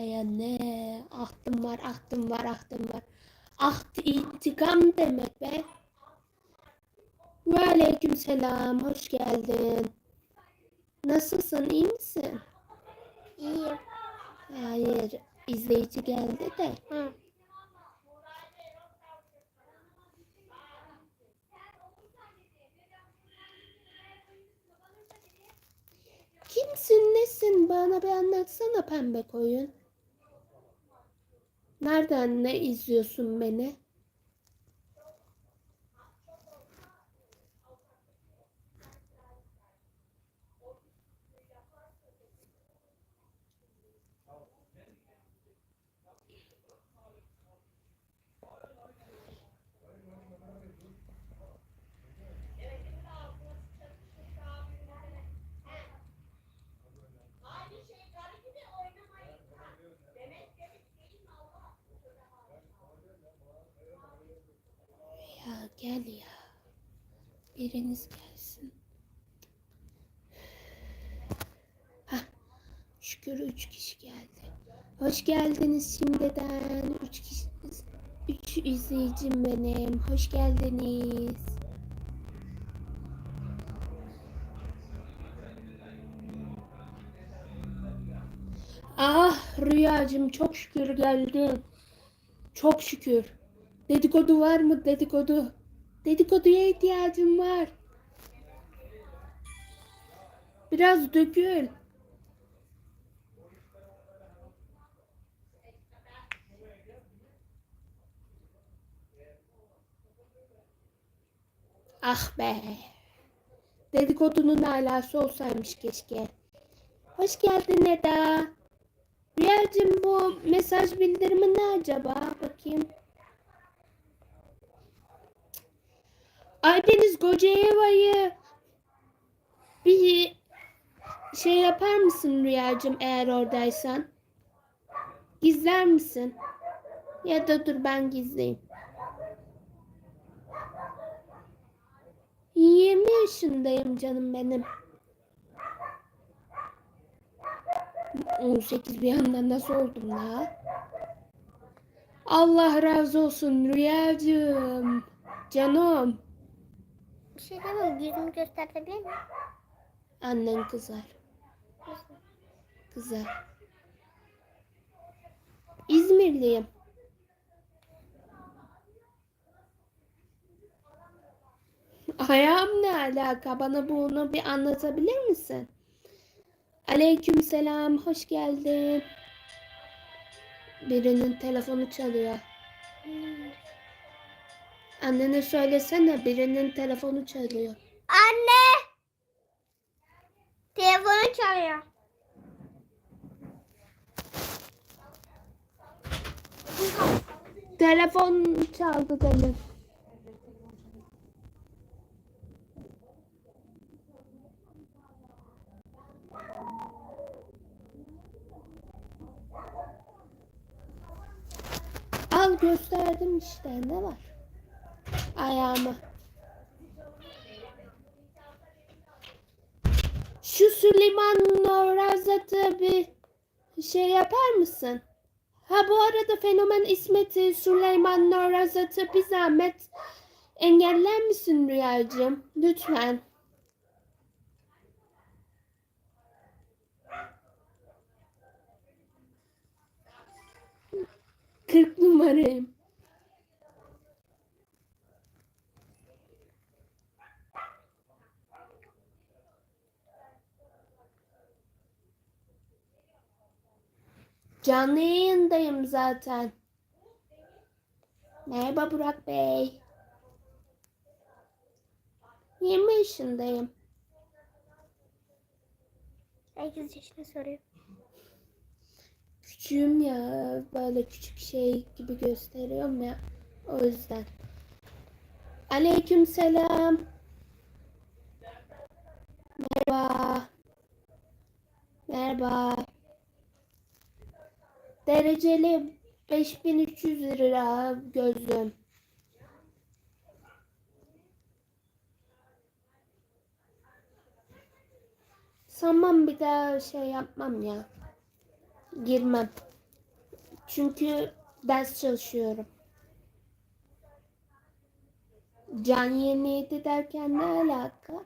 Ay anne. Ahtım var, ahtım var, ahtım var. Aht intikam demek be. Ve aleyküm selam. Hoş geldin. Nasılsın? iyi misin? İyiyim. Hayır. izleyici geldi de. Hı. Kimsin nesin bana bir anlatsana pembe koyun. Nereden ne izliyorsun beni? Ya gel ya. Biriniz gelsin. Hah, şükür üç kişi geldi. Hoş geldiniz şimdiden. Üç kişi, üç izleyicim benim. Hoş geldiniz. Ah Rüyacığım çok şükür geldin. Çok şükür. Dedikodu var mı dedikodu? Dedikoduya ihtiyacım var. Biraz dökül. Ah be. Dedikodunun alası olsaymış keşke. Hoş geldin Eda. Rüyacığım bu mesaj bildirimi ne acaba? Bakayım. Aydeniz Kocaeva'yı bir şey yapar mısın Rüyacığım eğer oradaysan? Gizler misin? Ya da dur ben gizleyeyim. 20 yaşındayım canım benim. 18 bir yandan nasıl oldum la? Allah razı olsun Rüyacığım. Canım. Bir şey demem. Yüzümü gösterebilir miyim? Annen kızar. Kızar. İzmirliyim. Ayağım ne alaka? Bana bunu bir anlatabilir misin? Aleyküm selam. Hoş geldin. Birinin telefonu çalıyor. Annene söylesene birinin telefonu çalıyor. Anne! Telefonu çalıyor. Telefon çaldı demin. Al gösterdim işte ne var? Ayağımı. Şu Süleyman Norazat'ı bir şey yapar mısın? Ha bu arada fenomen İsmet'i Süleyman Norazat'ı bir zahmet engeller misin Rüyacığım? Lütfen. Kırk numarayım. Canlı yayındayım zaten. Merhaba Burak Bey. 20 yaşındayım. Herkes yaşını soruyor. Küçüğüm ya. Böyle küçük şey gibi gösteriyorum ya. O yüzden. Aleyküm selam. Merhaba. Merhaba. Dereceli 5300 lira gözlüğüm. Sanmam bir daha şey yapmam ya. Girmem. Çünkü ders çalışıyorum. Can yeniydi derken ne alaka?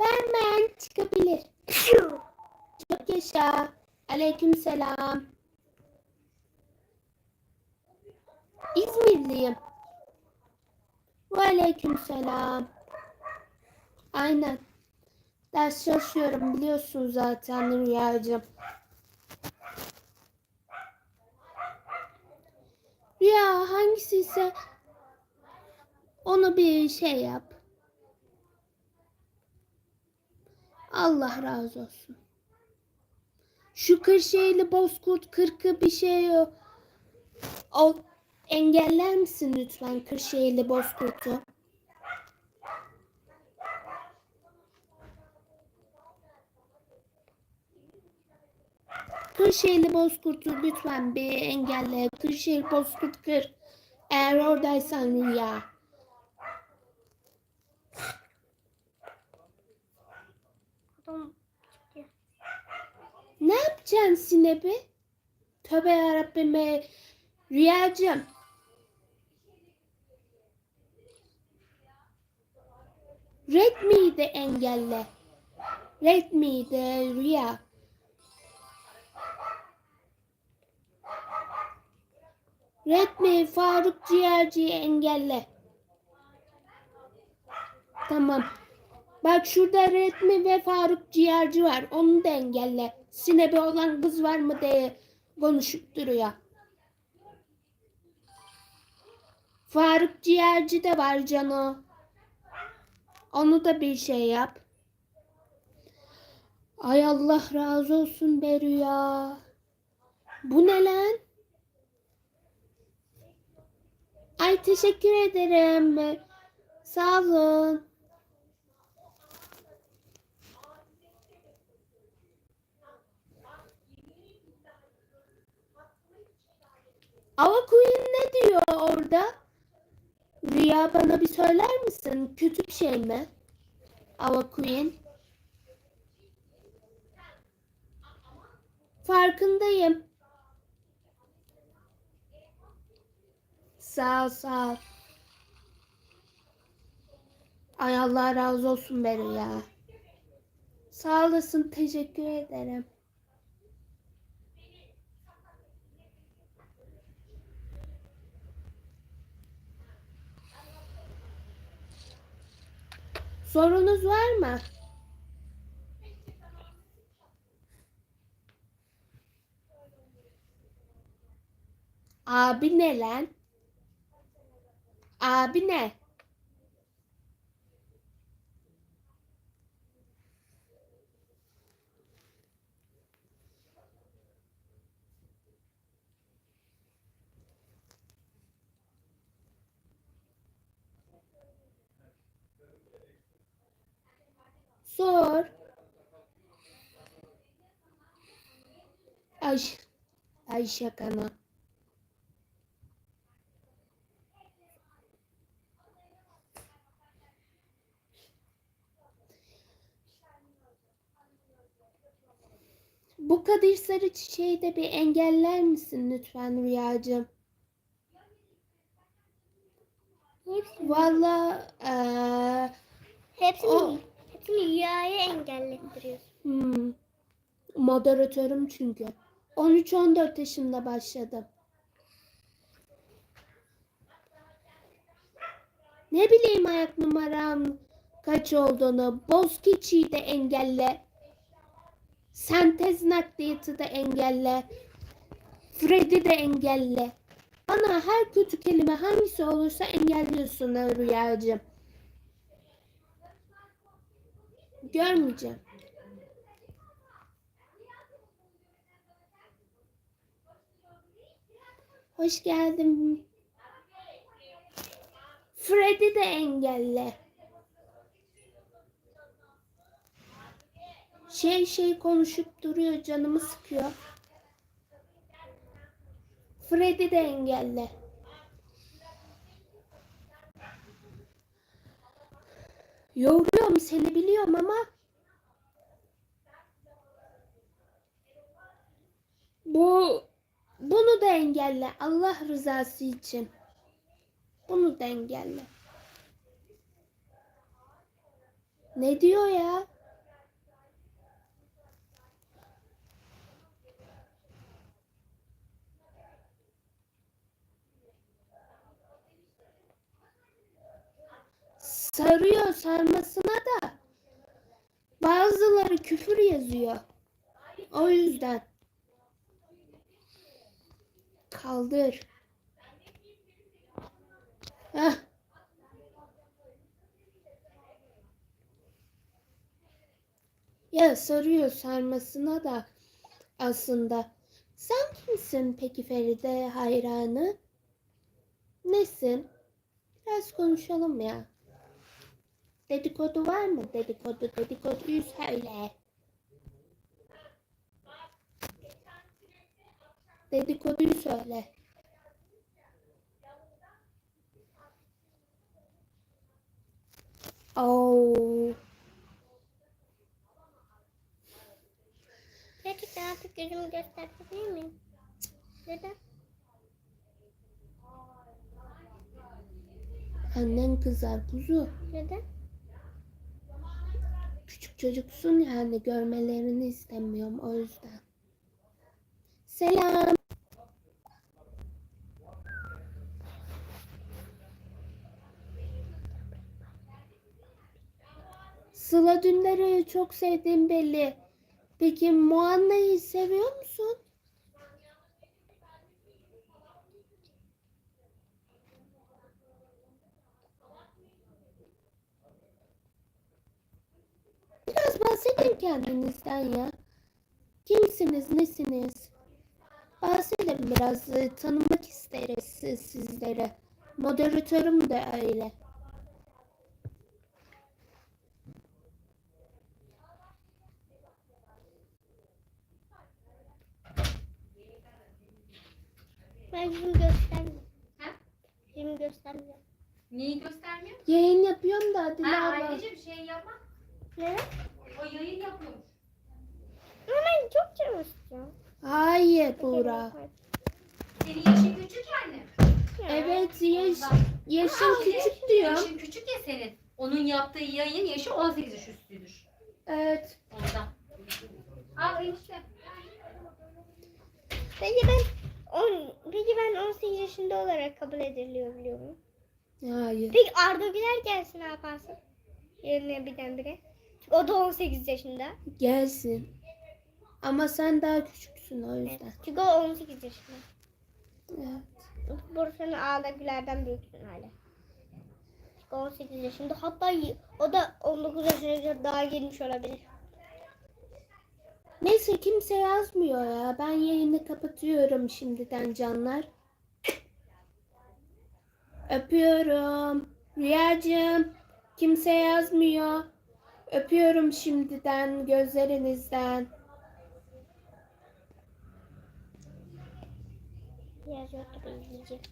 Ben ben çıkabilir. Çok yaşa. Aleyküm selam. İzmirliyim. Ve aleyküm selam. Aynen. Ders çalışıyorum biliyorsun zaten Rüyacığım. Rüya hangisi ise onu bir şey yap. Allah razı olsun. Şu Kırşehirli Bozkurt kırkı bir şey o. o engeller misin lütfen Kırşehirli Bozkurt'u? Kırşehirli Bozkurt'u lütfen bir engelle. Kırşehir Bozkurt kır. Eğer oradaysan Rüya. Adam çıktı. Ne yapacaksın Sinebi? Tövbe yarabbim be. Rüyacığım. Red miydi engelle? Red miydi Rüya? Red mi Faruk Ciğerci'yi engelle. Tamam. Bak şurada Redmi ve Faruk Ciğerci var. Onu da engelle. Sinebi olan kız var mı diye konuşup duruyor. Faruk Ciğerci de var Cano. Onu da bir şey yap. Ay Allah razı olsun be Rüya. Bu ne lan? Ay teşekkür ederim. Sağ olun. Ava Queen ne diyor orada? Rüya bana bir söyler misin? Kötü bir şey mi? Ava Queen. Farkındayım. Sağ ol, sağ ol. Ay Allah razı olsun be Rüya. Sağ olasın, teşekkür ederim. Sorunuz var mı? Abi ne lan? Abi ne? Sor. Ay, ay şakana. Bu Kadir Sarı çiçeği de bir engeller misin lütfen Rüyacığım? Hepsini, Valla eee, hepsini, O- rüyayı engellettiriyorsun. hmm, moderatörüm çünkü. 13-14 yaşında başladım. Ne bileyim ayak numaram kaç olduğunu. Bozkiçi'yi de engelle. Sentez nakliyatı da engelle. Fred'i de engelle. Bana her kötü kelime hangisi olursa engelliyorsun ha Rüyacığım. Görmeyeceğim. Hoş geldin. Fred'i de engelle. Şey şey konuşup duruyor canımı sıkıyor. Fred'i de engelle. Yoruyorum seni biliyorum ama bu bunu da engelle Allah rızası için. Bunu da engelle. Ne diyor ya? Sarıyor sarmasına da bazıları küfür yazıyor. O yüzden. Kaldır. Heh. Ya sarıyor sarmasına da aslında. Sen kimsin peki Feride hayranı? Nesin? Biraz konuşalım ya. Dedikodu var mı? Dedikodu, dedikoduyu söyle. Dedikoduyu söyle. Oo. Gerçekten artık yüzümü gösterebilir miyim? Neden? Annen kızar kuzu. Neden? Küçük çocuksun yani görmelerini istemiyorum o yüzden. Selam. Sıla Dündar'ı çok sevdiğim belli. Peki Muanna'yı seviyor musun? Biraz bahsedin kendinizden ya. Kimsiniz, nesiniz? Bahsedin biraz, e, tanımak isteriz siz- sizleri. Moderatörüm de öyle. Ben yüzümü göstermiyorum. Ha? Yüzümü göstermiyorum. Neyi göstermiyor? Yayın yapıyorum da Adile Ha, abla. ayrıca bir şey yapma. Neden? O yayın yapıyormuş. Ama çok istiyorum. Hayır Buğra. Senin yaşın küçük yani. Evet yaş, yaşın Ha, küçük diyor. Yaşın küçük ya senin. Onun yaptığı yayın yaşı 18 yaş üstüdür. Evet. Ondan. Al enişte. Peki ben on, peki ben 18 yaşında olarak kabul ediliyor biliyor muyum? Hayır. Peki Arda Güler gelse ne yaparsın? Yerine birdenbire. O da 18 yaşında. Gelsin. Ama sen daha küçüksün o Evet. yüzden. Çünkü o 18 yaşında. Evet. Bursan'ın Arda Güler'den büyüksün hala. Çünkü 18 yaşında. Hatta o da 19 yaşına daha gelmiş olabilir. Neyse kimse yazmıyor ya. Ben yayını kapatıyorum şimdiden canlar. Öpüyorum. Rüyacığım. Kimse yazmıyor. Öpüyorum şimdiden gözlerinizden. Biraz da izleyeceğim.